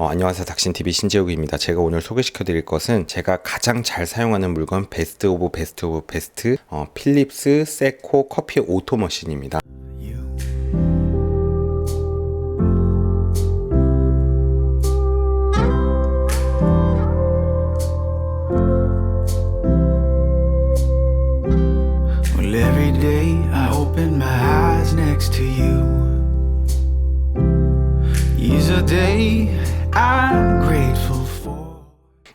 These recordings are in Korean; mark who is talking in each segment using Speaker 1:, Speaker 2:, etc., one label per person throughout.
Speaker 1: 어, 안녕하세요. 닥신TV 신재욱입니다. 제가 오늘 소개시켜 드릴 것은 제가 가장 잘 사용하는 물건 베스트 오브 베스트 오브 베스트 어, 필립스 세코 커피 오토 머신입니다.
Speaker 2: I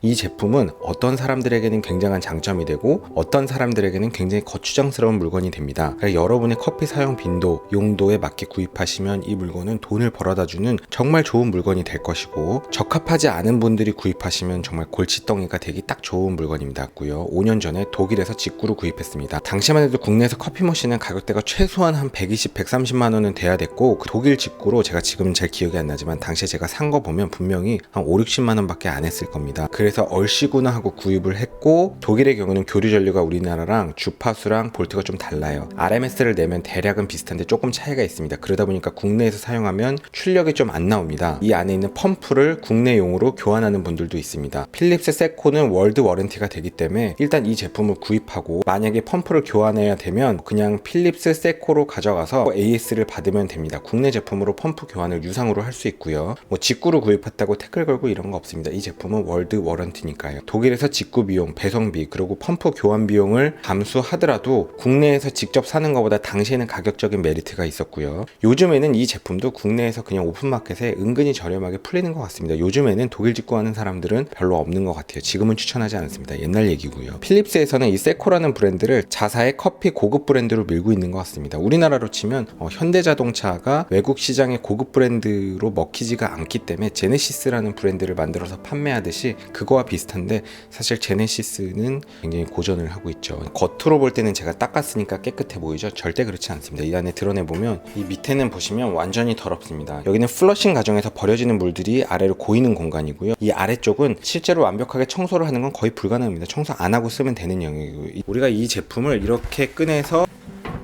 Speaker 1: 이 제품은 어떤 사람들에게는 굉장한 장점이 되고 어떤 사람들에게는 굉장히 거추장스러운 물건이 됩니다. 그래서 여러분의 커피 사용 빈도, 용도에 맞게 구입하시면 이 물건은 돈을 벌어다 주는 정말 좋은 물건이 될 것이고 적합하지 않은 분들이 구입하시면 정말 골칫덩이가 되기 딱 좋은 물건입니다. 고요 5년 전에 독일에서 직구로 구입했습니다. 당시만 해도 국내에서 커피 머신은 가격대가 최소한 한 120, 130만 원은 돼야 됐고 그 독일 직구로 제가 지금 잘 기억이 안 나지만 당시에 제가 산 거 보면 분명히 한 5, 60만 원밖에 안 했을 겁니다. 그래서 얼씨구나 하고 구입을 했고 독일의 경우는 교류 전류가 우리나라랑 주파수랑 볼트가 좀 달라요. RMS를 내면 대략은 비슷한데 조금 차이가 있습니다. 그러다 보니까 국내에서 사용하면 출력이 좀 안 나옵니다. 이 안에 있는 펌프를 국내용으로 교환하는 분들도 있습니다. 필립스 세코는 월드 워런티가 되기 때문에 일단 이 제품을 구입하고 만약에 펌프를 교환해야 되면 그냥 필립스 세코로 가져가서 AS를 받으면 됩니다. 국내 제품으로 펌프 교환을 유상으로 할 수 있고요. 뭐 직구로 구입했다고 태클 걸고 이런 거 없습니다. 이 제품은 월드 워런티 니까요. 독일에서 직구 비용, 배송비 그리고 펌프 교환 비용을 감수하더라도 국내에서 직접 사는 것보다 당시에는 가격적인 메리트가 있었고요. 요즘에는 이 제품도 국내에서 그냥 오픈마켓에 은근히 저렴하게 풀리는 것 같습니다. 요즘에는 독일 직구하는 사람들은 별로 없는 것 같아요. 지금은 추천하지 않습니다. 옛날 얘기고요. 필립스에서는 이 세코라는 브랜드를 자사의 커피 고급 브랜드로 밀고 있는 것 같습니다. 우리나라로 치면 어, 현대자동차가 외국 시장의 고급 브랜드로 먹히지가 않기 때문에 제네시스라는 브랜드를 만들어서 판매하듯이 그거 와 비슷한데 사실 제네시스는 굉장히 고전을 하고 있죠. 겉으로 볼 때는 제가 닦았으니까 깨끗해 보이죠? 절대 그렇지 않습니다. 이 안에 드러내 보면 이 밑에는 보시면 완전히 더럽습니다. 여기는 플러싱 과정에서 버려지는 물들이 아래로 고이는 공간이고요. 이 아래쪽은 실제로 완벽하게 청소를 하는 건 거의 불가능합니다. 청소 안 하고 쓰면 되는 영역이고요. 이- 우리가 이 제품을 이렇게 꺼내서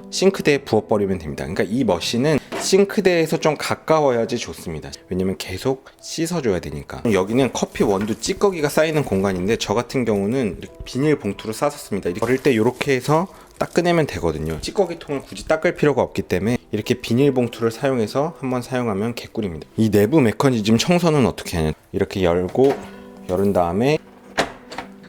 Speaker 1: 싱크대에 부어버리면 됩니다. 그러니까 이 머신은 싱크대에서 좀 가까워야지 좋습니다. 왜냐면 계속 씻어줘야 되니까. 여기는 커피 원두 찌꺼기가 쌓이는 공간인데 저 같은 경우는 비닐 봉투로 싸섰습니다. 버릴 때 이렇게 해서 딱 꺼내면 되거든요. 찌꺼기 통을 굳이 닦을 필요가 없기 때문에 이렇게 비닐 봉투를 사용해서 한번 사용하면 개꿀입니다. 이 내부 메커니즘 청소는 어떻게 하냐? 이렇게 열고 열은 다음에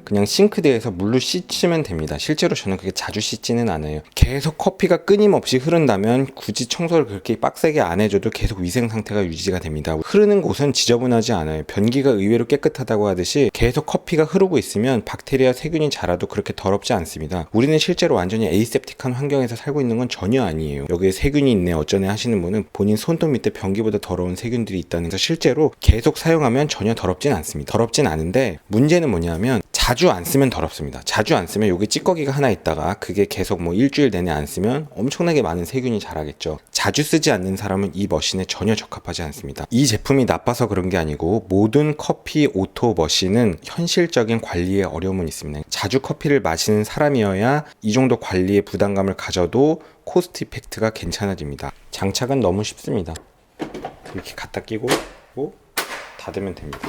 Speaker 1: 그냥 싱크대에서 물로 씻으면 됩니다. 실제로 저는 그게 자주 씻지는 않아요. 계속 커피가 끊임없이 흐른다면 굳이 청소를 그렇게 빡세게 안 해줘도 계속 위생 상태가 유지가 됩니다. 흐르는 곳은 지저분하지 않아요. 변기가 의외로 깨끗하다고 하듯이 계속 커피가 흐르고 있으면 박테리아 세균이 자라도 그렇게 더럽지 않습니다. 우리는 실제로 완전히 에이셉틱한 환경에서 살고 있는 건 전혀 아니에요. 여기에 세균이 있네 어쩌네 하시는 분은 본인 손톱 밑에 변기보다 더러운 세균들이 있다는 거 실제로 계속 사용하면 전혀 더럽진 않습니다. 더럽진 않은데 문제는 뭐냐면 자주 안 쓰면 더럽습니다. 자주 안 쓰면 여기 찌꺼기가 하나 있다가 그게 계속 뭐 일주일 내내 안 쓰면 엄청나게 많은 세균이 자라겠죠. 자주 쓰지 않는 사람은 이 머신에 전혀 적합하지 않습니다. 이 제품이 나빠서 그런 게 아니고 모든 커피 오토 머신은 현실적인 관리에 어려움은 있습니다. 자주 커피를 마시는 사람이어야 이 정도 관리에 부담감을 가져도 코스트 이펙트가 괜찮아집니다. 장착은 너무 쉽습니다. 이렇게 갖다 끼고 뭐 닫으면 됩니다.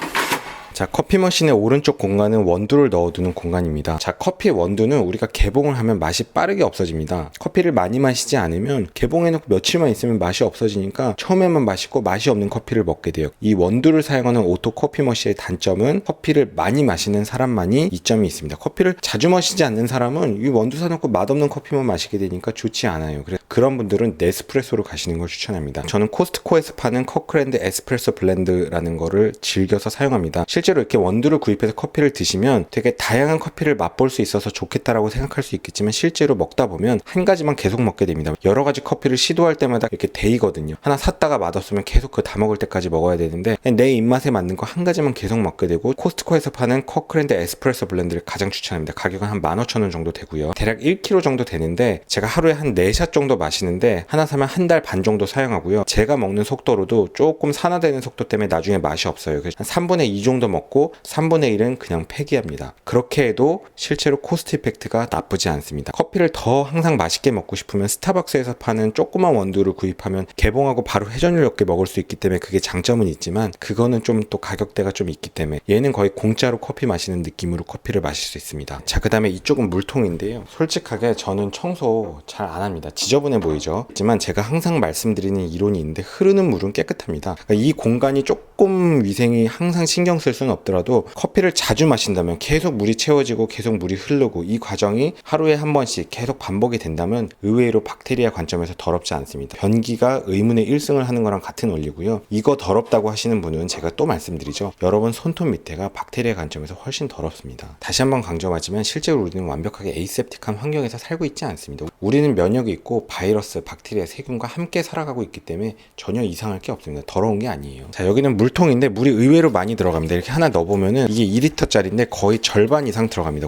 Speaker 1: 자, 커피 머신의 오른쪽 공간은 원두를 넣어두는 공간입니다. 자, 커피 원두는 우리가 개봉을 하면 맛이 빠르게 없어집니다. 커피를 많이 마시지 않으면 개봉해놓고 며칠만 있으면 맛이 없어지니까 처음에만 맛있고 맛이 없는 커피를 먹게 돼요. 이 원두를 사용하는 오토 커피 머신의 단점은 커피를 많이 마시는 사람만이 이점이 있습니다. 커피를 자주 마시지 않는 사람은 이 원두 사놓고 맛없는 커피만 마시게 되니까 좋지 않아요. 그래서 그런 분들은 네스프레소로 가시는 걸 추천합니다. 저는 코스트코에서 파는 커크랜드 에스프레소 블렌드라는 거를 즐겨서 사용합니다. 실 제로 이렇게 원두를 구입해서 커피를 드시면 되게 다양한 커피를 맛볼 수 있어서 좋겠다라고 생각할 수 있겠지만 실제로 먹다 보면 한 가지만 계속 먹게 됩니다. 여러 가지 커피를 시도할 때마다 이렇게 데이거든요. 하나 샀다가 맛없으면 계속 그 다 먹을 때까지 먹어야 되는데 내 입맛에 맞는 거 한 가지만 계속 먹게 되고 코스트코에서 파는 커크랜드 에스프레소 블렌드를 가장 추천합니다. 가격은 한 15,000원 정도 되고요. 대략 1kg 정도 되는데 제가 하루에 한 4샷 정도 마시는데 하나 사면 한 달 반 정도 사용하고요. 제가 먹는 속도로도 조금 산화되는 속도 때문에 나중에 맛이 없어요. 그래서 한 3분의 2 정도 먹고 3분의 1은 그냥 폐기합니다. 그렇게 해도 실제로 코스트 이펙트가 나쁘지 않습니다. 커피를 더 항상 맛있게 먹고 싶으면 스타벅스에서 파는 조그만 원두를 구입하면 개봉하고 바로 회전율 없게 먹을 수 있기 때문에 그게 장점은 있지만 그거는 좀 또 가격대가 좀 있기 때문에 얘는 거의 공짜로 커피 마시는 느낌으로 커피를 마실 수 있습니다. 자, 그 다음에 이쪽은 물통인데요. 솔직하게 저는 청소 잘 안 합니다. 지저분해 보이죠? 하지만 제가 항상 말씀드리는 이론이 있는데 흐르는 물은 깨끗합니다. 그러니까 이 공간이 조금 위생이 항상 신경 쓸 수는 없더라도 커피를 자주 마신다면 계속 물이 채워지고 계속 물이 흐르고 이 과정이 하루에 한 번씩 계속 반복이 된다면 의외로 박테리아 관점에서 더럽지 않습니다. 변기가 의문의 1승을 하는 거랑 같은 원리고요. 이거 더럽다고 하시는 분은 제가 또 말씀드리죠. 여러분 손톱 밑에가 박테리아 관점에서 훨씬 더럽습니다. 다시 한번 강조하지만 실제로 우리는 완벽하게 에이셉틱한 환경에서 살고 있지 않습니다. 우리는 면역이 있고 바이러스, 박테리아, 세균과 함께 살아가고 있기 때문에 전혀 이상할 게 없습니다. 더러운 게 아니에요. 자, 여기는 물통인데 물이 의외로 많이 들어갑니다. 이렇게 하나 넣어보면은 이게 2리터짜리인데 거의 절반 이상 들어갑니다.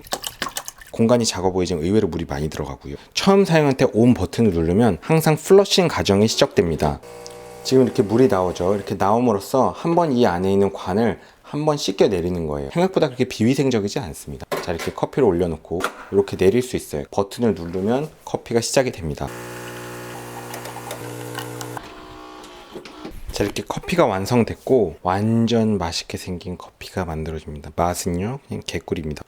Speaker 1: 공간이 작아 보이지만 의외로 물이 많이 들어가고요. 처음 사용할 때 온 버튼을 누르면 항상 플러싱 과정이 시작됩니다. 지금 이렇게 물이 나오죠. 이렇게 나옴으로써 한 번 이 안에 있는 관을 한 번 씻겨 내리는 거예요. 생각보다 그렇게 비위생적이지 않습니다. 자, 이렇게 커피를 올려놓고 이렇게 내릴 수 있어요. 버튼을 누르면 커피가 시작이 됩니다. 자, 이렇게 커피가 완성됐고 완전 맛있게 생긴 커피가 만들어집니다. 맛은요, 그냥 개꿀입니다.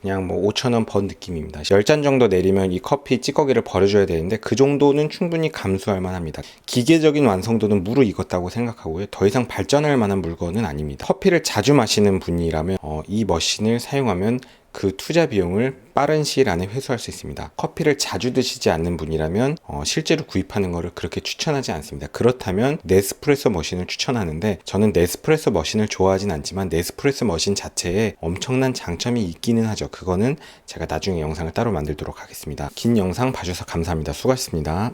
Speaker 1: 그냥 뭐 5,000원 번 느낌입니다. 10잔 정도 내리면 이 커피 찌꺼기를 버려줘야 되는데 그 정도는 충분히 감수할 만합니다. 기계적인 완성도는 무르익었다고 생각하고요. 더 이상 발전할 만한 물건은 아닙니다. 커피를 자주 마시는 분이라면 어, 이 머신을 사용하면 그 투자 비용을 빠른 시일 안에 회수할 수 있습니다. 커피를 자주 드시지 않는 분이라면 어, 실제로 구입하는 것을 그렇게 추천하지 않습니다. 그렇다면 네스프레소 머신을 추천하는데 저는 네스프레소 머신을 좋아하진 않지만 네스프레소 머신 자체에 엄청난 장점이 있기는 하죠. 그거는 제가 나중에 영상을 따로 만들도록 하겠습니다. 긴 영상 봐주셔서 감사합니다. 수고하셨습니다.